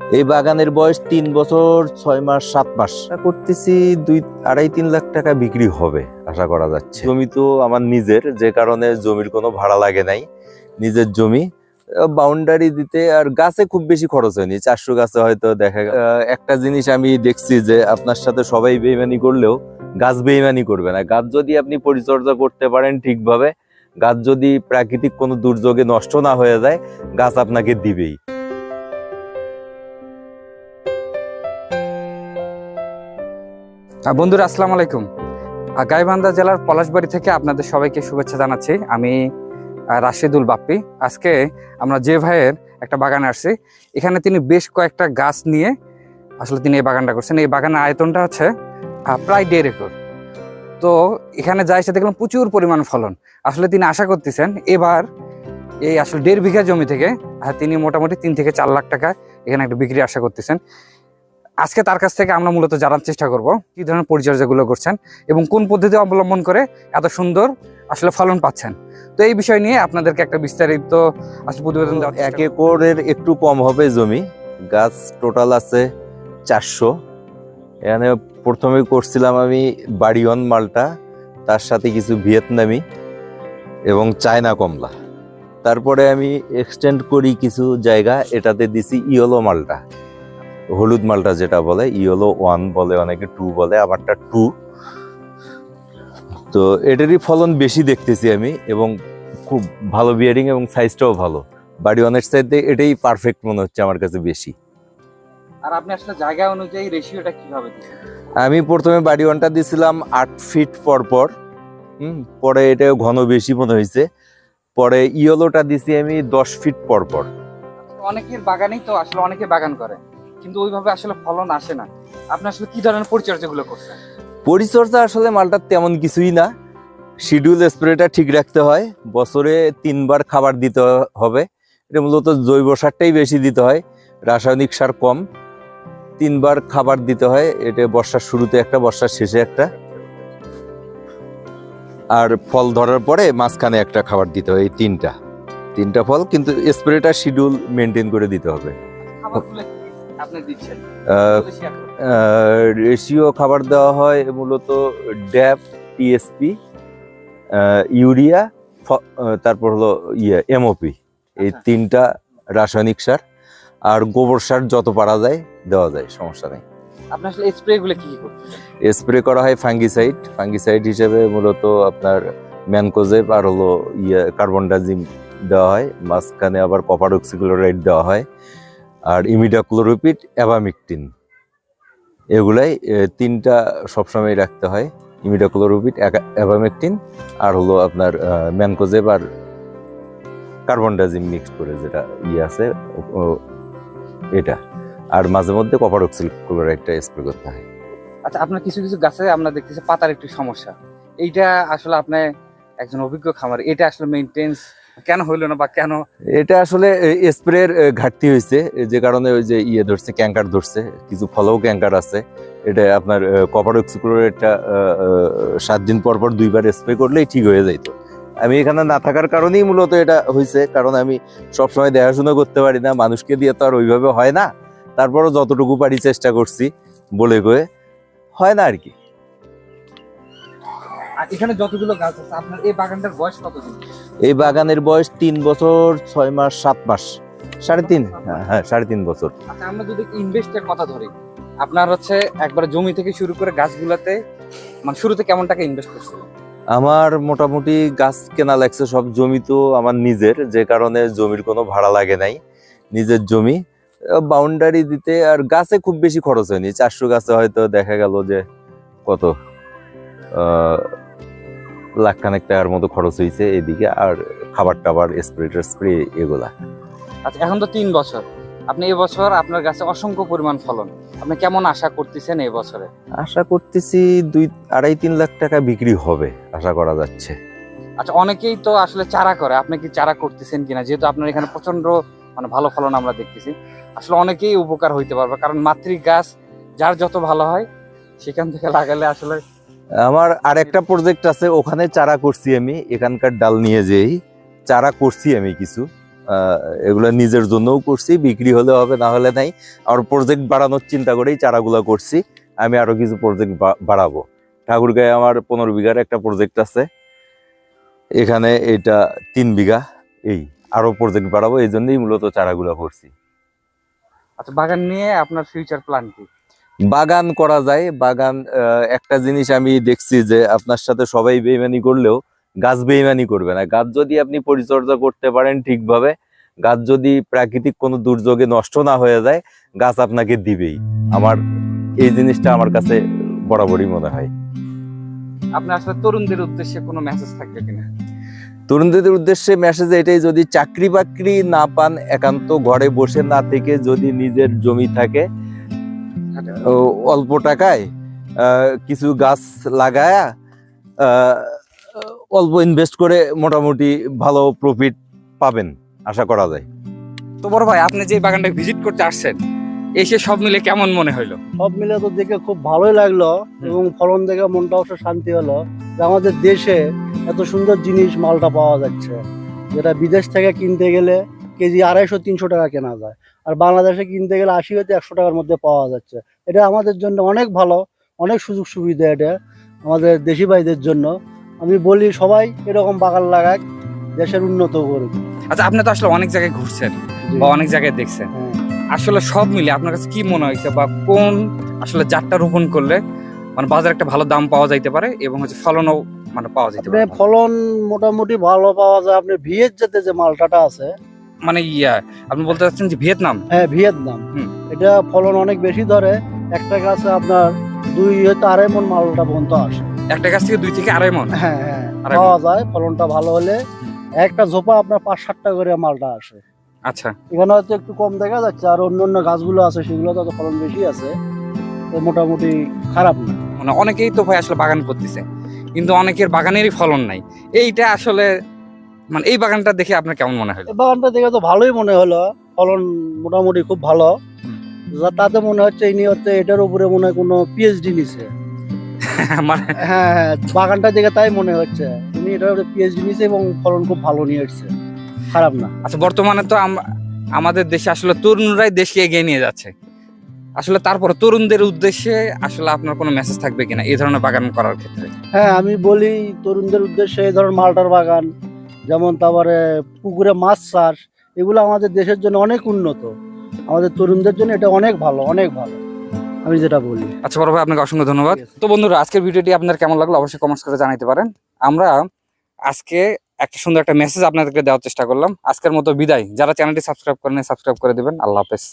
এই বাগানের বয়স তিন বছর ছয় মাস সাত মাস। করতেছি দুই আড়াই তিন লাখ টাকা বিক্রি হবে আশা করা যাচ্ছে। জমি তো আমার নিজের যে কারণে জমির কোনো ভাড়া লাগে নাই। নিজের জমি বাউন্ডারি দিতে আর গাছে খুব বেশি খরচ হয়নি। চারশো গাছে হয়তো দেখা একটা জিনিস আমি দেখছি যে আপনার সাথে সবাই বেইমানি করলেও গাছ বেইমানি করবে না। গাছ যদি আপনি পরিচর্যা করতে পারেন ঠিকভাবে গাছ যদি প্রাকৃতিক কোনো দুর্যোগে নষ্ট না হয়ে যায় গাছ আপনাকে দিবেই। বন্ধুরা, আসসালামু আলাইকুম। গাইবান্ধা জেলার পলাশবাড়ি থেকে আপনাদের সবাইকে শুভেচ্ছা জানাচ্ছি। আমি রাশেদুল বাপ্পি। আজকে আমরা যে ভাইয়ের একটা বাগানে আসছি, এখানে তিনি বেশ কয়েকটা গাছ নিয়ে আসলে তিনি এই বাগানটা করছেন। এই বাগানের আয়তনটা হচ্ছে প্রায় দেড় একর। তো এখানে যা এসে দেখলাম, প্রচুর পরিমাণ ফলন। আসলে তিনি আশা করতেছেন, এবার এই আসলে দেড় বিঘা জমি থেকে তিনি মোটামুটি তিন থেকে চার লাখ টাকা এখানে একটা বিক্রি আশা করতেছেন। আজকে তার কাছ থেকে আমরা মূলত জানার চেষ্টা করব কি ধরনের পরিচর্যাগুলো করছেন এবং কোন পদ্ধতি অবলম্বন করে এত সুন্দর আসলে ফলন পাচ্ছেন। তো এই বিষয় নিয়ে আপনাদেরকে একটা বিস্তারিত আসলে প্রতিবেদন এক একরের একটু কম হবে জমি। গাছ টোটাল আছে চারশো। এখানে প্রথমে করছিলাম আমি বাড়িওয়ান মালটা, তার সাথে কিছু ভিয়েতনামি এবং চায়না কমলা। তারপরে আমি এক্সটেন্ড করি কিছু জায়গা, এটাতে দিছি ইয়েলো মালটা। হলুদ মালটা যেটা বলে ইয়েলো ওয়ান বলে অনেকে টু বলে আমারটা টু। তো এটারই ফলন বেশি দেখতেছি আমি এবং খুব ভালো বিয়ারিং এবং সাইজটাও ভালো। বাড়ি অনেক সাইডে এটাই পারফেক্ট মনে হচ্ছে আমার কাছে বেশি। আর আপনি আসলে জায়গা অনুযায়ী রেশিওটা কীভাবে আমি প্রথমে বাড়ি ওয়ানটা দিছিলাম আট ফিট পর পর। হুম পরে এটা ঘন বেশি মনে হয়েছে। পরে ইয়েলোটা দিছি আমি দশ ফিট পর পর। অনেকের বাগানেই তো আসলে অনেকে বাগান করে। কিন্তু ওইভাবে আসলে ফলন আসে না। আপনি আসলে কি ধরনের পরিচর্যাগুলো করছেন? পরিচর্যা আসলে মালটার তেমন কিছুই না। শিডিউল স্প্রেটা ঠিক রাখতে হয়। বছরে তিনবার খাবার দিতে হবে। এটা মূলত জৈব সারটাই বেশি দিতে হয়। রাসায়নিক সার কম। তিনবার খাবার দিতে হয়। এটা বর্ষার শুরুতে একটা বর্ষার শেষে একটা। আর ফল ধরার পরে মাঝখানে একটা খাবার দিতে হয় এই তিনটা। তিনটা ফল কিন্তু স্প্রেটা শিডিউল মেনটেন করে দিতে হবে। রেশিও খাবার দেওয়া হয় মূলত ড্যাপ টিএসপি ইউরিয়া তারপর হলো ইয়ে এমওপি এই আচ্ছা। তিনটা রাসায়নিক সার আর গোবর সার যত পারা যায় দেওয়া যায় সমস্যা নেই। আপনি আসলে স্প্রে কি কি স্প্রে করা হয় ফাঙ্গিসাইড ফাঙ্গিসাইড হিসেবে মূলত আপনার ম্যানকোজেব আর হলো ইয়ে কার্বন ডাইজিম দেওয়া হয় মাঝখানে আবার কপার অক্সিক্লোরাইড দেওয়া হয়। আর ইমিডাক্লোরোপিড অ্যাভামিকটিন এগুলাই তিনটা সবসময় রাখতে হয় ইমিডাক্লোরোপিড অ্যাভামেকটিন আর হলো আপনার ম্যানকোজেব আর কার্বন ডাজিম মিক্সড করে যেটা ইয়ে আছে এটা। আর মাঝে মধ্যে কপার অক্সিক্লোরাইডটা স্প্রে করতে হয়। আচ্ছা আপনার কিছু কিছু গাছে আমরা দেখতেছি পাতার একটু সমস্যা। এইটা আসলে আপনি একজন অভিজ্ঞ খামার, এটা আসলে মেইনটেন্স কেন হইল না বা কেন? এটা আসলে স্প্রের ঘাটতি হয়েছে যে কারণে ওই যে ইয়ে ধরছে ক্যাঙ্কার ধরছে কিছু ফলেও ক্যাঙ্কার আছে। এটা আপনার কপার অক্সিক্লোরাইডটা সাত দিন পর পর দুইবার স্প্রে করলেই ঠিক হয়ে যাইত। আমি এখানে না থাকার কারণেই মূলত এটা হয়েছে কারণ আমি সবসময় দেখাশোনা করতে পারি না মানুষকে দিয়ে তো আর ওইভাবে হয় না। তারপরও যতটুকু পারি চেষ্টা করছি বলে কয়ে হয় না আর কি। আর এখানে যতগুলো গাছ আছে আপনার এই বাগানটার বয়স কতদিন? এই বাগানের বয়স তিন বছর ছয় মাস সাত মাস। সাড়ে তিন। হ্যাঁ হ্যাঁ সাড়ে তিন বছর। আচ্ছা আমরা যদি ইনভেস্টের কথা ধরি আপনার হচ্ছে একবার জমি থেকে শুরু করে গাছগুলাতে মানে শুরুতে কেমন টাকা ইনভেস্ট করছে আমার মোটামুটি গাছ কেনা লাগছে সব জমি তো আমার নিজের যে কারণে জমির কোনো ভাড়া লাগে নাই নিজের জমি। বাউন্ডারি দিতে আর গাছে খুব বেশি খরচ হয়নি। চারশো গাছে হয়তো দেখা গেল যে কত? লাখ খানেক টাকার মতো খরচ হয়েছে এদিকে আর খাবার টাবার স্প্রে স্প্রে এগুলা। আচ্ছা এখন তো তিন বছর। আপনি এই বছর আপনার গাছে অসংখ্য পরিমাণ ফলন। আপনি কেমন আশা করতেছেন এই বছরে? আশা করতেছি দুই আড়াই তিন লাখ টাকা বিক্রি হবে আশা করা যাচ্ছে। আচ্ছা অনেকেই তো আসলে চারা করে। আপনি কি চারা করতেছেন কিনা? যেহেতু আপনার এখানে প্রচণ্ড মানে ভালো ফলন আমরা দেখতেছি। আসলে অনেকেই উপকার হইতে পারবে। কারণ মাতৃ গাছ যার যত ভালো হয় সেখান থেকে লাগালে আসলে আমার আরেকটা প্রজেক্ট আছে, ওখানে চারা করছি আমি। এখানকার ডাল নিয়ে যেই চারা করছি আমি কিছু। এগুলো নিজের জন্যও করছি, বিক্রি হলে হবে, না হলে নাই। আর প্রজেক্ট বাড়ানোর চিন্তা করেই চারাগুলো করছি। আমি আরও কিছু প্রজেক্ট বাড়াবো। ঠাকুরগাঁয়ে আমার পনেরো বিঘার একটা প্রজেক্ট আছে। এখানে এটা তিন বিঘা, এই আরও প্রজেক্ট বাড়াবো। এই জন্যই মূলত চারাগুলো করছি। আচ্ছা বাগান নিয়ে আপনার ফিউচার প্ল্যান কি? বাগান করা যায়। বাগান একটা জিনিস আমি দেখছি যে আপনার সাথে সবাই বেইমানি করলেও গাছ বেইমানি করবে না। গাছ যদি আপনি পরিচর্যা করতে পারেন ঠিকভাবে গাছ যদি প্রাকৃতিক কোনো দুর্যোগে নষ্ট না হয়ে যায় গাছ আপনাকে দিবেই। আমার এই জিনিসটা আমার কাছে বরাবরই মনে হয়। আপনার আসলে তরুণদের উদ্দেশ্যে কোনো মেসেজ থাকবে কিনা? তরুণদের উদ্দেশ্যে মেসেজ এটাই যদি চাকরি বাকরি না পান একান্ত ঘরে বসে না থেকে যদি নিজের জমি থাকে অল্প টাকায় আহ, কিছু গাছ লাগায়া অল্প ইনভেস্ট করে মোটামুটি ভালো প্রফিট পাবেন আশা করা যায়। তো বড় ভাই আপনি যে বাগানটা ভিজিট করতে আসছেন এসে সব মিলে কেমন মনে হইল? সব মিলে তো দেখে খুব ভালোই লাগল এবং ফলন দেখে মনটা অবশ্য শান্তি হলো যে আমাদের দেশে এত সুন্দর জিনিস মালটা পাওয়া যাচ্ছে। যেটা বিদেশ থেকে কিনতে গেলে কেজি আড়াইশো তিনশো টাকা কেনা যায়। আর বাংলাদেশে কিনতে গেলে আশি হতে একশো টাকার মধ্যে পাওয়া যাচ্ছে। এটা আমাদের জন্য অনেক ভালো অনেক সুযোগ সুবিধা এটা আমাদের দেশি ভাইদের জন্য। আমি বলি সবাই এরকম বাগান লাগাক দেশের উন্নত করুক। আচ্ছা আপনি তো আসলে অনেক জায়গায় ঘুরছেন বা অনেক জায়গায় দেখছেন। হ্যাঁ। আসলে সব মিলে আপনার কাছে কি মনে হয়েছে বা কোন আসলে জাতটা রোপণ করলে মানে বাজারে একটা ভালো দাম পাওয়া যাইতে পারে এবং হচ্ছে ফলনও মানে পাওয়া যেতে পারে? ফলন মোটামুটি ভালো পাওয়া যায়। আপনি ভিয়ের যেতে যে মালটাটা আছে মানে ইয়া আপনি বলতে চাচ্ছেন যে ভিয়েতনাম? হ্যাঁ ভিয়েতনাম। এটা ফলন অনেক বেশি ধরে একটা গাছে আপনার দুই হয়তো আড়াই মন মালটা পর্যন্ত আসে। একটা গাছ থেকে দুই থেকে আড়াই মন? হ্যাঁ হ্যাঁ পাওয়া যায় ফলনটা ভালো হলে একটা ঝোপা আপনার পাঁচ সাতটা করে মালটা আসে। আচ্ছা। এখানে হয়তো একটু কম দেখা যাচ্ছে আর অন্য অন্য গাছগুলো আছে সেগুলো তো ফলন বেশি আছে। মোটামুটি খারাপ না। মানে অনেকেই তো ভাই আসলে বাগান করতেছে কিন্তু অনেকের বাগানেরই ফলন নাই। এইটা আসলে মানে এই বাগানটা দেখে আপনার কেমন মনে হলো? বাগানটা দেখে তো ভালোই মনে হলো। ফলন মোটামুটি খুব ভালো। তাতে মনে হচ্ছে ইনি হচ্ছে এটার উপরে মনে হয় কোনো পিএইচডি নিছে। মানে হ্যাঁ হ্যাঁ বাগানটা দেখে তাই মনে হচ্ছে। উনি এটার উপরে পিএইচডি নিছে এবং ফলন খুব ভালো নিয়ে এসছে খারাপ না। আচ্ছা বর্তমানে তো আম- আমাদের দেশে আসলে তরুণরাই দেশকে এগিয়ে নিয়ে যাচ্ছে। আসলে তারপর তরুণদের উদ্দেশ্যে আসলে আপনার কোনো মেসেজ থাকবে কিনা এই ধরনের বাগান করার ক্ষেত্রে? হ্যাঁ আমি বলি তরুণদের উদ্দেশ্যে এই ধরনের মালটার বাগান যেমন তারপরে পুকুরে মাছ চাষ এগুলো আমাদের দেশের জন্য অনেক উন্নত। আমাদের তরুণদের জন্য এটা অনেক ভালো অনেক ভালো। আমি যেটা বলি। আচ্ছা বড় ভাই আপনাকে অসংখ্য ধন্যবাদ। তো বন্ধুরা আজকের ভিডিওটি আপনার কেমন লাগল অবশ্যই কমেন্টস করে জানাতে পারেন। আমরা আজকে একটা সুন্দর একটা মেসেজ আপনাদেরকে দেওয়ার চেষ্টা করলাম। আজকের মতো বিদায়। যারা চ্যানেলটি সাবস্ক্রাইব করেন সাবস্ক্রাইব করে দিবেন। আল্লাহ হাফেজ।